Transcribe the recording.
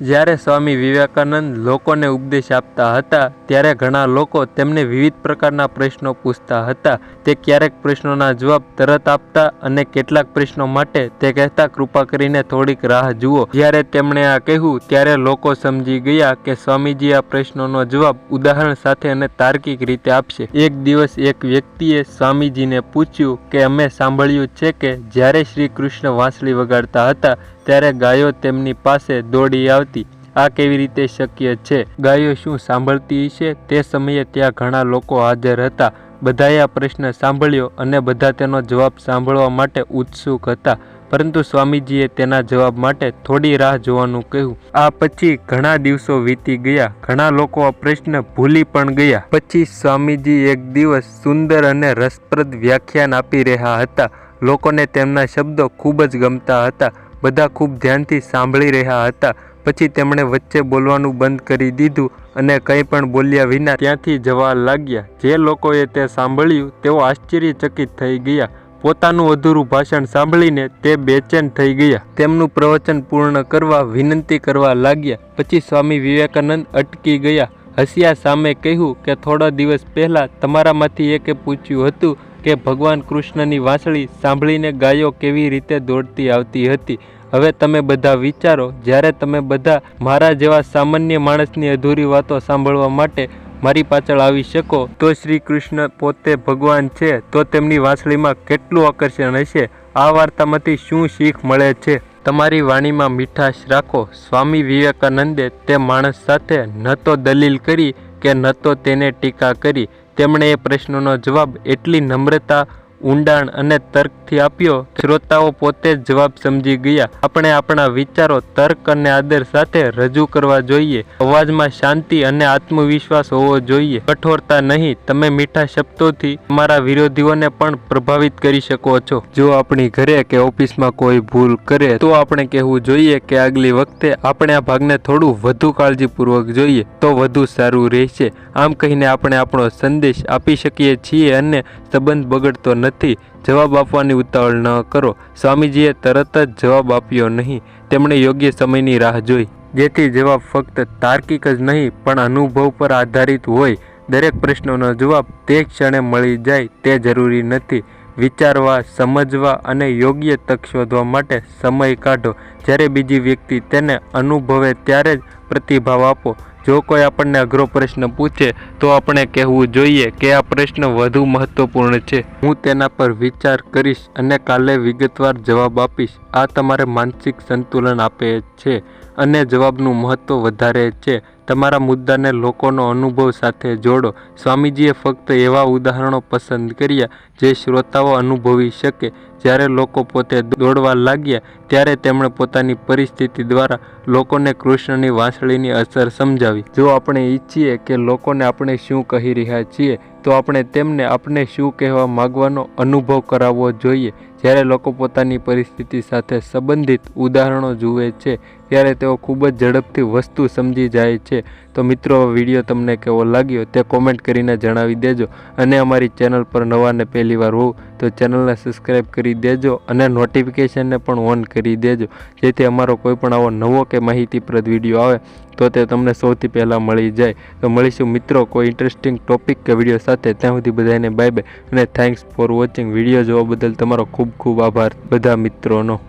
જ્યારે સ્વામી વિવેકાનંદ લોકોને ઉપદેશ આપતા હતા, ત્યારે ઘણા લોકો તેમને વિવિધ પ્રકારના પ્રશ્નો પૂછતા હતા. તે ક્યારેક પ્રશ્નોના જવાબ તરત આપતા અને કેટલાક પ્રશ્નો માટે તે કહેતા, કૃપા કરીને થોડીક રાહ જુઓ. જ્યારે તેમણે આ કહ્યું, ત્યારે લોકો સમજી ગયા કે સ્વામીજી આ પ્રશ્નોનો જવાબ ઉદાહરણ સાથે અને તાર્કિક રીતે આપશે. એક દિવસ એક વ્યક્તિએ સ્વામીજીને પૂછ્યું કે, અમે સાંભળ્યું છે કે જ્યારે શ્રી કૃષ્ણ વાંસળી વગાડતા હતા ત્યારે ગાયો તેમની પાસે દોડી આવતી, આ કેવી રીતે શક્ય છે? ગાયો શું સાંભળતી હશે? તે સમયે ત્યાં ઘણા લોકો હાજર હતા. બધાએ આ પ્રશ્ન સાંભળ્યો અને બધા તેનો જવાબ સાંભળવા માટે ઉત્સુક હતા. પરંતુ સ્વામીજીએ તેના જવાબ માટે થોડી રાહ જોવાનું કહ્યું. આ પછી ઘણા દિવસો વીતી ગયા. ઘણા લોકો આ પ્રશ્ન ભૂલી પણ ગયા. પછી સ્વામીજી એક દિવસ સુંદર અને રસપ્રદ વ્યાખ્યાન આપી રહ્યા હતા. લોકોને તેમના શબ્દો ખૂબ જ ગમતા હતા. બધા ખૂબ ધ્યાનથી સાંભળી રહ્યા હતા. પછી તેમણે વચ્ચે બોલવાનું બંધ કરી દીધું અને કંઈ પણ બોલ્યા વિના ત્યાંથી જવા લાગ્યા. જે લોકોએ તે સાંભળ્યું, તેઓ આશ્ચર્યચકિત થઈ ગયા. પોતાનું અધૂરું ભાષણ સાંભળીને તે બેચેન થઈ ગયા. તેમનું પ્રવચન પૂર્ણ કરવા, વિનંતી કરવા લાગ્યા. પછી સ્વામી વિવેકાનંદ અટકી ગયા. હસિયા સામે કહ્યું કે થોડા દિવસ પહેલાં તમારામાંથી એકે પૂછ્યું હતું કે ભગવાન કૃષ્ણની વાંસળી સાંભળીને ગાયો કેવી રીતે દોડતી આવતી હતી? હવે તમે બધા વિચારો, જ્યારે તમે બધા મારા જેવા સામાન્ય માણસની અધૂરી વાતો સાંભળવા માટે મારી પાછળ આવી શકો, તો શ્રી કૃષ્ણ પોતે ભગવાન છે, તો તેમની વાંસળીમાં કેટલું આકર્ષણ હશે? આ વાર્તામાંથી શું શીખ મળે છે? તમારી વાણીમાં મીઠાશ રાખો. સ્વામી વિવેકાનંદે તે માણસ સાથે ન તો દલીલ કરી કે ન તો તેને ટીકા કરી. તેમણે એ પ્રશ્નનો જવાબ એટલી નમ્રતા ઊંડાણ અને તર્કથી આપ્યો શ્રોતાઓ પોતે જ જવાબ સમજી ગયા. આપણે આપણા વિચારો તર્ક અને આદર સાથે રજૂ કરવા જોઈએ. અવાજમાં શાંતિ અને આત્મવિશ્વાસ હોવો જોઈએ. કઠોરતા નહીં, તમે મીઠા શબ્દોથી તમારા વિરોધીઓને પણ પ્રભાવિત કરી શકો છો. જો આપણી ઘરે કે ઓફિસમાં કોઈ ભૂલ કરે, તો આપણે કહેવું જોઈએ કે આગલી વખતે આપણે આ ભાગને થોડું વધુ કાળજીપૂર્વક જોઈએ, તો વધુ સારું રહેશે. આમ કહીને આપણે આપણો સંદેશ આપી શકીએ છીએ અને સંબંધ બગડતો નથી. જવાબ આપવાની ઉતાવળ ન કરો. સ્વામીજીએ તરત જ જવાબ આપ્યો નહીં. તેમણે યોગ્ય સમયની રાહ જોઈ. જેથી જવાબ ફક્ત તાર્કિક જ નહીં, પણ અનુભવ પર આધારિત હોય. દરેક પ્રશ્નોનો જવાબ તે ક્ષણે મળી જાય તે જરૂરી નથી. વિચારવા, સમજવા અને યોગ્ય તક શોધવા માટે સમય કાઢો. જ્યારે બીજી વ્યક્તિ તેને અનુભવે, ત્યારે જ પ્રતિભાવ આપો. જો કોઈ આપણને અઘરો પ્રશ્ન પૂછે, તો આપણે કહેવું જોઈએ કે આ પ્રશ્ન વધુ મહત્વપૂર્ણ છે. હું તેના પર વિચાર કરીશ અને કાલે વિગતવાર જવાબ આપીશ. આ તમારે માનસિક સંતુલન આપે છે અને જવાબનું મહત્વ વધારે છે. તમારા મુદ્દાને લોકોનો અનુભવ સાથે જોડો. સ્વામીજીએ ફક્ત એવા ઉદાહરણો પસંદ કર્યા જે શ્રોતાઓ અનુભવી શકે. જ્યારે લોકો પોતે દોડવા લાગ્યા, ત્યારે તેમણે પોતાની પરિસ્થિતિ દ્વારા લોકોને કૃષ્ણની વાંસળીની અસર સમજાવી. જો આપણે ઈચ્છીએ કે લોકોને આપણે શું કહી રહ્યા છીએ, તો આપણે તેમને આપણે શું કહેવા માગવાનો અનુભવ કરાવવો જોઈએ. જ્યારે લોકો પોતાની પરિસ્થિતિ સાથે સંબંધિત ઉદાહરણો જુએ છે ત્યારે તેઓ ખૂબ જ ઝડપથી વસ્તુ સમજી જાય છે. તો મિત્રો વીડિયો તમને કેવો લાગ્યો તે કોમેન્ટ કરીને જણાવી દેજો અને અમારી ચેનલ પર નવા ને પહેલી વાર હોવ તો ચેનલને સબસ્ક્રાઈબ કરી દેજો અને નોટિફિકેશનને પણ ઓન કરી દેજો. જેથી અમારો કોઈ પણ આવો નવો કે માહિતીપ્રદ વીડિયો આવે તો તે તમને સૌથી પહેલાં મળી જાય. તો મળીશું મિત્રો કોઈ ઇન્ટરેસ્ટિંગ ટોપિક કે વીડિયો સાથે. ત્યાં સુધી બધાને બાય બાય અને થેન્ક્સ ફોર વોચિંગ વીડિયો જોવા બદલ તમારો ખૂબ ખૂબ આભાર. બધા મિત્રોનો.